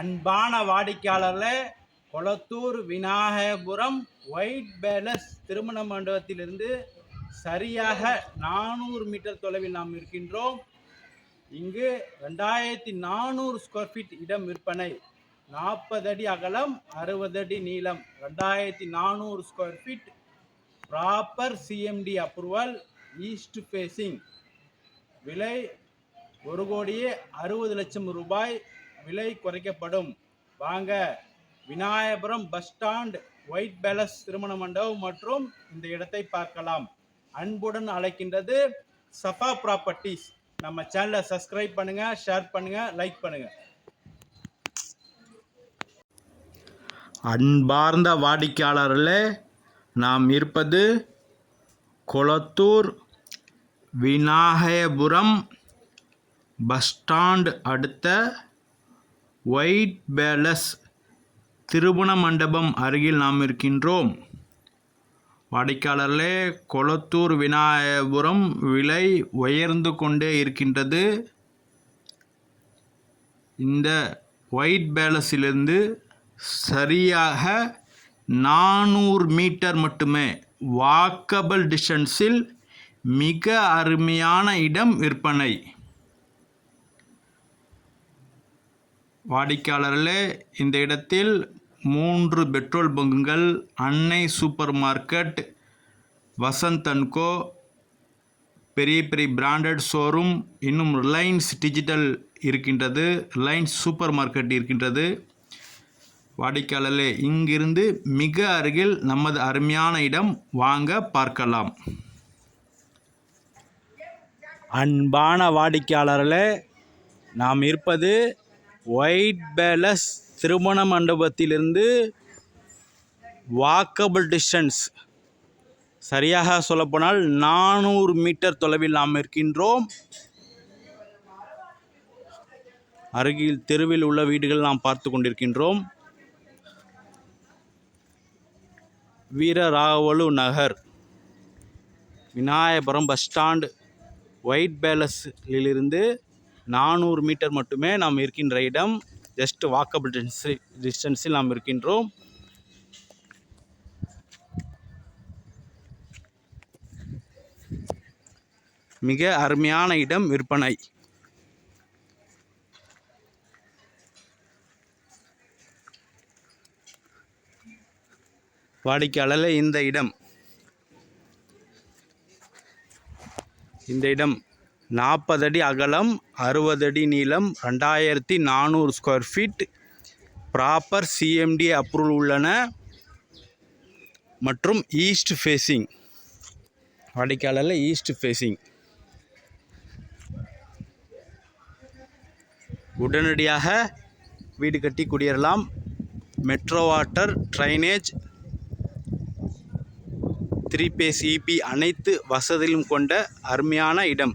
அன்பான வாடிக்கையாளர்களே Kolathur Vinayagapuram white palace திருமண மண்டபத்திலிருந்து சரியாக நானூறு மீட்டர் தொலைவில் நாம் இருக்கின்றோம். இங்கு ரெண்டாயிரத்தி நானூறு ஸ்கொயர் ஃபீட் இடம் விற்பனை. நாற்பது அடி அகலம் அறுபது அடி நீளம். ரெண்டாயிரத்தி நானூறு square feet proper CMD approval east facing விலை ஒரு கோடியே அறுபது லட்சம் ரூபாய். விலை குறைக்கப்படும். வாங்க Vinayagapuram bus stand white palace திருமண மண்டபம் மற்றும் இந்த இடத்தை பார்க்கலாம். அன்புடன் அழைக்கின்றது சஃபா ப்ராப்பர்ட்டிஸ் நம்ம சேனலை சப்ஸ்கிரைப் பண்ணுங்க ஷேர் பண்ணுங்க லைக் பண்ணுங்க. அன்பார்ந்த வாடிக்கையாளர்களே நாம் இருப்பது கொளத்தூர் விநாயகபுரம் பஸ் ஸ்டாண்ட் அடுத்த ஒயிட் பேலஸ் திருமண மண்டபம் அருகில் நாம் இருக்கின்றோம். வாடிக்கையாளர்களே கொளத்தூர் விநாயகபுரம் விலை உயர்ந்து கொண்டே இருக்கின்றது. இந்த ஒயிட் பேலஸிலிருந்து சரியாக நானூறு மீட்டர் மட்டுமே வாக்கபிள் டிஸ்டன்ஸில் மிக அருமையான இடம் விற்பனை. வாடிக்கையாளர்களே இந்த இடத்தில் மூன்று பெட்ரோல் பங்குகள் Annai super market Vasanth and co பெரிய பெரிய பிராண்டட் ஷோரூம் இன்னும் ரிலையன்ஸ் டிஜிட்டல் இருக்கின்றது ரிலையன்ஸ் சூப்பர் மார்க்கெட் இருக்கின்றது. வாடிக்கையாளர்களே இங்கிருந்து மிக அருகில் நமது அருமையான இடம் வாங்க பார்க்கலாம். அன்பான வாடிக்கையாளர்களே நாம் இருப்பது ஒயிட் பேலஸ் திருமண மண்டபத்திலிருந்து வாக்கபிள் டிஸ்டன்ஸ் சரியாக சொல்லப்போனால் நானூறு மீட்டர் தொலைவில் நாம் இருக்கின்றோம். அருகில் தெருவில் உள்ள வீடுகள் நாம் பார்த்து கொண்டிருக்கின்றோம். Veeraragavalu Nagar Vinayagapuram bus stand white பேலஸிலிருந்து நானூறு மீட்டர் மட்டுமே நாம் இருக்கின்ற இடம். ஜஸ்ட் வாக்கபிள் டிஸ்டன்ஸில் டிஸ்டன்ஸில் நாம் இருக்கின்றோம். மிக அருமையான இடம் விற்பனை. வாடிக்கையாளர் இந்த இடம். இந்த இடம் நாற்பது அடி அகலம் அறுபது அடி நீளம் ரெண்டாயிரத்தி நானூறு square feet proper CMD approval உள்ளன மற்றும் ஈஸ்ட் ஃபேஸிங் வாடிக்கையாளரில் ஈஸ்ட் ஃபேஸிங் உடனடியாக வீடு கட்டி குடியேறலாம். Metro water drainage three phase EB அனைத்து வசதிகளும் கொண்ட அருமையான இடம்.